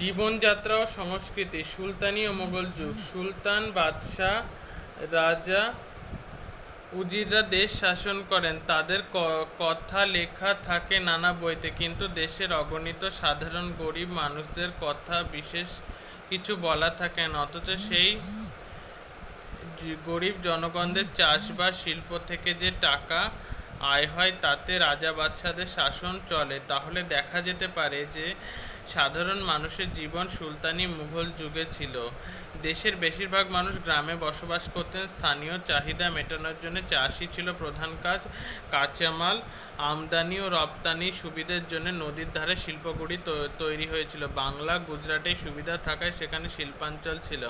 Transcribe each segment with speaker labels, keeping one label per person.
Speaker 1: জীবনযাত্রা ও সংস্কৃতি, সুলতানি ও মোগল যুগ। সুলতান বাদশাহ, রাজা উজিররা দেশ শাসন করেন। তাদের কথা লেখা থাকে নানা বইতে, কিন্তু দেশের অগণিত সাধারণ গরিব মানুষদের কথা বিশেষ কিছু বলা থাকে না। অথচ সেই গরিব জনগণদের চাষবাস শিল্প থেকে যে টাকা আয় হয়, তাতে রাজা বাদশাদের শাসন চলে। তাহলে দেখা যেতে পারে যে সাধারণ মানুষের জীবন সুলতানি মুঘল যুগে ছিল। দেশের বেশিরভাগ মানুষ গ্রামে বসবাস করতেন, স্থানীয় চাহিদা মেটানোর জন্য চাষই ছিল প্রধান কাজ। কাঁচামাল, আমদানি ও রপ্তানি সুবিধার জন্য নদীর ধারে শিল্পগুড়ি তৈরি হয়েছিল। বাংলা, গুজরাটে সুবিধা থাকায় সেখানে শিল্পাঞ্চল ছিল।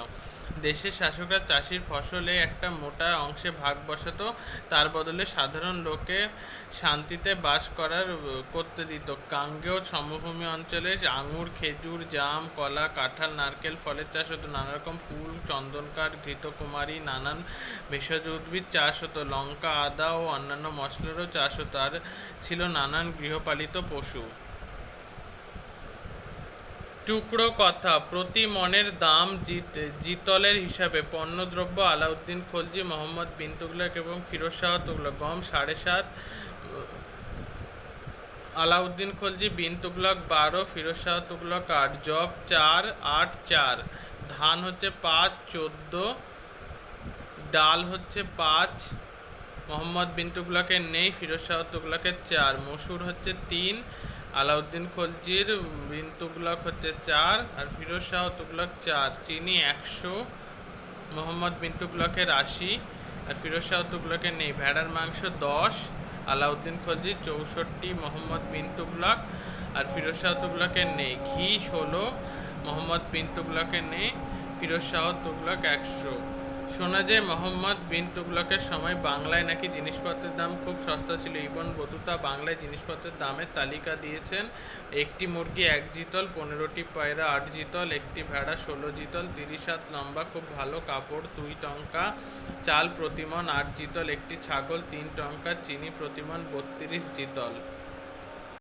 Speaker 1: দেশের শাসকরা চাষির ফসলে একটা মোটা অংশে ভাগ বসাতো, তার বদলে সাধারণ লোকে শান্তিতে বাস করার করতে দিত। গাঙ্গেয় সমভূমি অঞ্চলে আঙুর, খেজুর, জাম, কলা, কাঁঠাল, নারকেল, ফলের চাষ হতো। নানা রকম ফুল চন্দন কাঠ ঘৃতকুমারী, নানান ভেষজ উদ্ভিদ চাষ হতো। লঙ্কা, আদা ও অন্যান্য মশলারও চাষ হতো। আর ছিল নানান গৃহপালিত পশু। টুকরো কথা, প্রতি মনের দাম জিত, জিতলের হিসাবে পণ্যদ্রব্য আলাউদ্দিন খলজি, মোহাম্মদ বিন তুগলক এবং ফিরোজ শাহ তুগলক। গম সাড়ে সাত আলাউদ্দিন খলজি, বিন তুগলক বারো, ফিরোজ শাহ তুগলক আট, জব চার, আট, চার। ধান হচ্ছে পাঁচ, চোদ্দ। ডাল হচ্ছে পাঁচ। মোহাম্মদ বিন তুগলকের নেই, ফিরোজ শাহ তুগলকের চার। মসুর হচ্ছে তিন, আলাউদ্দিন খলজির বিন তুগলক হচ্ছে চার, আর ফিরোজ শাহ তুগলক চার। চিনি একশো, মোহাম্মদ বিন তুগলকের আশি, আর ফিরোজ শাহ তুগলকের নেই। ভেড়ার মাংস দশ আলাউদ্দিন খলজি, চৌষট্টি, মোহাম্মদ বিন তুগলক আর ফিরোজ শাহ তুগলকের নেই। ঘি ষোলো, মোহাম্মদ বিন তুগলকের নেই, ফিরোজ শাহ তুগলক একশো। শোনা যায়, মোহাম্মদ বিন তুগলকের সময় বাংলায় নাকি জিনিসপত্রের দাম খুব সস্তা ছিল। ইবন বতুতা বাংলায় জিনিসপত্রের দামের তালিকা দিয়েছেন। একটি মুরগি এক জিতল, পনেরোটি পায়রা আট জিতল, একটি ভেড়া ষোলো জিতল, তিরিশ হাত লম্বা, খুব ভালো কাপড়, দুই টঙ্কা, চাল প্রতিমন আট জিতল, একটি ছাগল তিন টঙ্কা, চিনি প্রতিমন বত্রিশ জিতল।